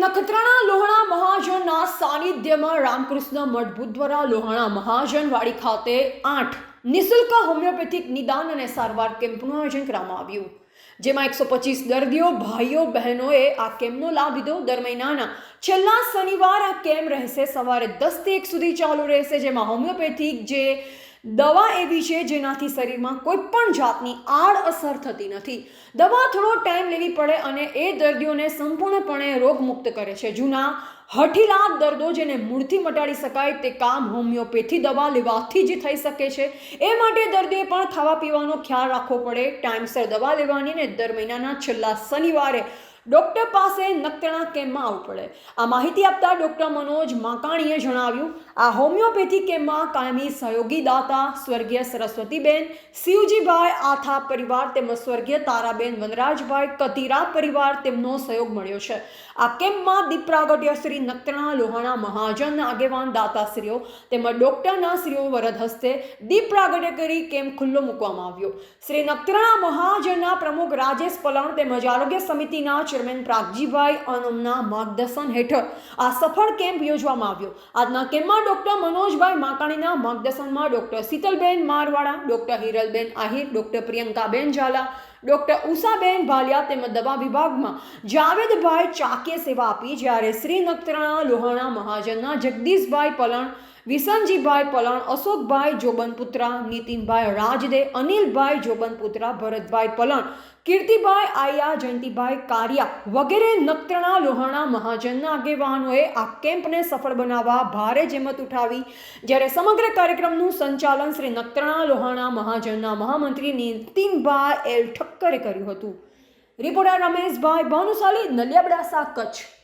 નખત્રાણા લોહાણા મહાજનના સાનિધ્યમાં રામકૃષ્ણ મઠ બુદ્ધવરા લોહાણા મહાજનવાડી ખાતે આઠ નિઃશુલ્ક હોમિયોપેથિક નિદાન અને સારવાર કેમ્પનું આયોજન કરવામાં આવ્યું. જેમાં એકસો પચીસ દર્દીઓ, ભાઈઓ, બહેનોએ આ કેમ્પનો લાભ લીધો. દર મહિનાના છેલ્લા શનિવાર આ કેમ્પ રહેશે. સવારે દસથી એક સુધી ચાલુ રહેશે, જેમાં હોમિયોપેથિક જે દવા એવી છે જેનાથી શરીરમાં કોઈ પણ જાતની આડઅસર થતી નથી. દવા થોડો ટાઈમ લેવી પડે અને એ દર્દીઓને સંપૂર્ણપણે રોગમુક્ત કરે છે. જૂના હઠીલા દર્દો જેને મૂળથી મટાડી શકાય તે કામ હોમિયોપેથી દવા લેવાથી જ થઈ શકે છે. એ માટે દર્દીએ પણ ખાવા પીવાનો ખ્યાલ રાખવો પડે. ટાઈમસર દવા લેવાની ને દર મહિનાના છેલ્લા શનિવારે ડૉક્ટર પાસે નક્તણા કેમ્પમાં આવવું પડે આ માહિતી આપતા ડૉક્ટર મનોજ માકાણીએ જણાવ્યું, આ હોમિયોપેથી કેમ્પમાં કાયમી સહયોગી દાતા સ્વર્ગીય સરસ્વતીબેન, શિવજીભાઈ આથા પરિવાર તેમજ સ્વર્ગીય તારાબેન વનરાજભાઈ કતીરા પરિવાર તેમનો સહયોગ મળ્યો છે. આ કેમ્પમાં દીપ પ્રાગટ્ય શ્રી નક્તણા લોહાણા મહાજન આગેવાન દાતાશ્રીઓ તેમજ ડૉક્ટરના શ્રીઓ વરદ હસ્તે દીપ પ્રાગટ્ય કરી કેમ્પ ખુલ્લો મૂકવામાં આવ્યો? શ્રી નક્તણા મહાજનના પ્રમુખ રાજેશ પલણ તેમજ આરોગ્ય સમિતિના ચેરમેન પ્રાગજીભાઈ અનમના માર્ગદર્શન હેઠળ આ સફળ કેમ્પ યોજવામાં આવ્યો. આજના કેમ્પમાં ડૉક્ટર મનોજભાઈ માકાણીના માર્ગદર્શનમાં doctor Shitalben Marwada, doctor Hiralben Ahir, doctor Priyankaben Jhala, doctor Ushaben Bhaliya તેમજ દવા વિભાગમાં જાવેદભાઈ ચાકે સેવા આપી. જ્યારે શ્રી નખત્રાણા, લોહાણા મહાજનના જગદીશભાઈ પલણ વિસનજીભાઈ પલણ, અશોકભાઈ જોબનપુત્રા, નીતિનભાઈ રાજદે, અનિલભાઈ જોબનપુત્રા, ભરતભાઈ પલણ, કીર્તિભાઈ આયા, જયંતિભાઈ કારિયા વગેરે નખત્રાણા, લોહાણા મહાજનના આગેવાનોએ આ કેમ્પને સફળ બનાવવા ભારે જેમત ઉઠાવી. જ્યારે સમગ્ર કાર્યક્રમનું સંચાલન શ્રી નખત્રાણા, લોહાણા મહાજનના મહામંત્રી નીતિનભાઈ એલ ઠક્કરે કર્યું હતું. રિપોર્ટર રમેશભાઈ ભાનુશાલી, નલિયાબડાસા કચ્છ.